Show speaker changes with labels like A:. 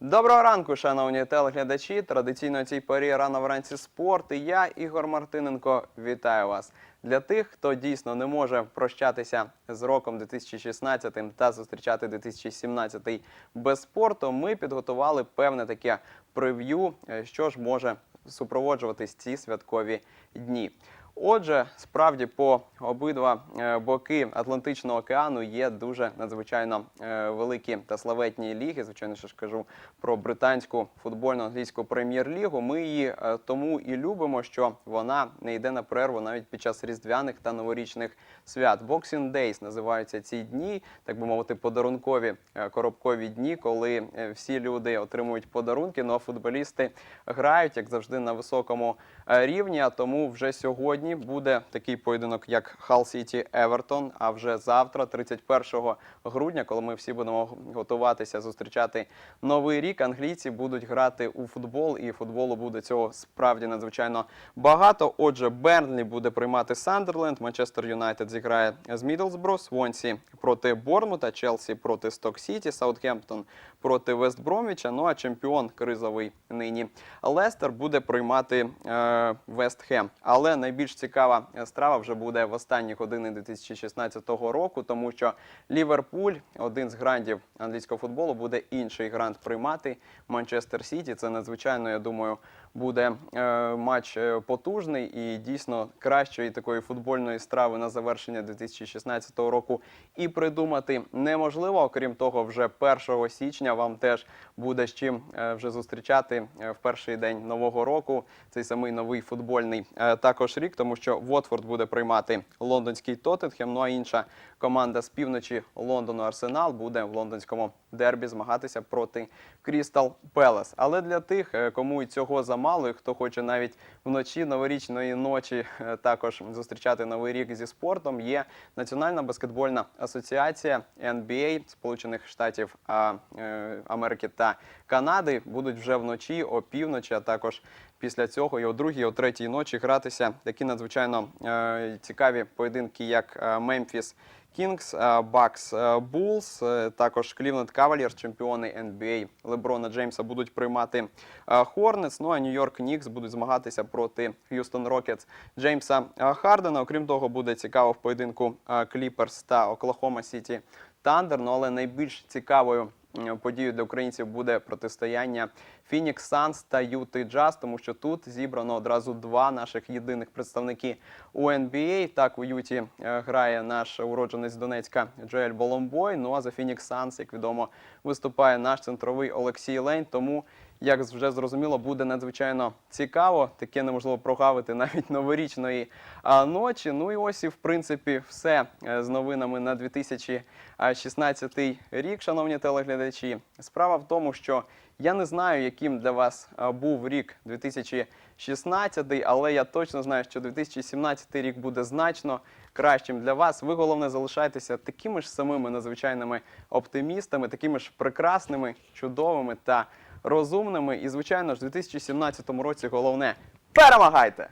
A: Доброго ранку, шановні телеглядачі. Традиційно цій порі рано вранці спорт. І я, Ігор Мартиненко, вітаю вас. Для тих, хто дійсно не може прощатися з роком 2016 та зустрічати 2017 без спорту, ми підготували певне таке прев'ю, е, що ж може супроводжуватись ці святкові дні. Отже, справді по обидва е, боки Атлантичного океану є дуже надзвичайно е, великі та славетні ліги. Звичайно, що ж кажу про британську футбольну англійську прем'єр-лігу. Ми її е, тому і любимо, що вона не йде на перерву навіть під час різдвяних та новорічних свят. Boxing Days називаються ці дні, так би мовити, подарункові коробкові дні, коли всі люди отримують подарунки. Ну а футболісти грають, як завжди, на високому рівні. А тому вже сьогодні буде такий поєдинок, як Хал Сіті Евертон. А вже завтра, 31 грудня, коли ми всі будемо готуватися зустрічати новий рік, англійці будуть грати у футбол, і футболу буде цього справді надзвичайно багато. Отже, Бернлі буде приймати Сандерленд, Манчестер Юнайтед зіграє з Мідлсбро, Свонсі проти Бормута, Челсі проти Сток Сіті, Саутгемптон проти Вест Бромвіча. Ну а чемпіон кризовий нині Лестер буде приймати е, Вест Хем. Але найбільш цікава страва вже буде в останні години 2016 року, тому що Ліверпуль, один з грандів англійського футболу, буде інший грант приймати Манчестер Сіті. Це надзвичайно, я думаю, буде е, матч е, потужний і дійсно кращої такої футбольної страви на завершення 2016 року і придумати неможливо. Окрім того, вже 1 січня вам теж буде з чим е, вже зустрічати в перший день нового року цей самий новий футбольний також рік, тому що Вотфорд буде приймати лондонський Тоттенхем, Ну а інша команда з півночі Лондону Арсенал буде в лондонському дербі змагатися проти Крістал Пелес. Але для тих, е, кому і цього замало, і хто хоче навіть вночі новорічної ночі е, також зустрічати новий рік зі спортом, є Національна баскетбольна асоціація NBA Сполучених Штатів е, Америки та Канади. Будуть вже вночі о півночі, а також після цього і о другій, і о третій ночі гратися такі надзвичайно е, цікаві поєдинки, як е, Мемфіс. Кінгс, Бакс Булс, також Клівленд Кавалірс, чемпіони NBA Леброна Джеймса будуть приймати Хорнетс. Ну а Нью-Йорк Нікс будуть змагатися проти Х'юстон Рокетс Джеймса е, Хардена. Окрім того, буде цікаво в поєдинку Кліперс та Оклахома Сіті Тандер. Ну але найбільш цікавою подією для українців буде протистояння Phoenix Suns та Utah Джаз, тому що тут зібрано одразу два наших єдиних представники у NBA. Так у Юті е, грає наш уродженець Донецька Джоель Боломбой. Ну а за Phoenix Suns, як відомо, виступає наш центровий Олексій Лень. Тому як вже зрозуміло, буде надзвичайно цікаво. Таке неможливо прогавити навіть новорічної ночі. Ну і ось і в принципі все е, з новинами на 2016 рік, шановні телеглядачі. Справа в тому, що я не знаю, яким для вас був рік 2016, але я точно знаю, що 2017 рік буде значно кращим для вас. Ви головне залишайтеся такими ж самими надзвичайними оптимістами, такими ж прекрасними, чудовими та розумними. І, звичайно ж, у 2017 році головне перемагайте!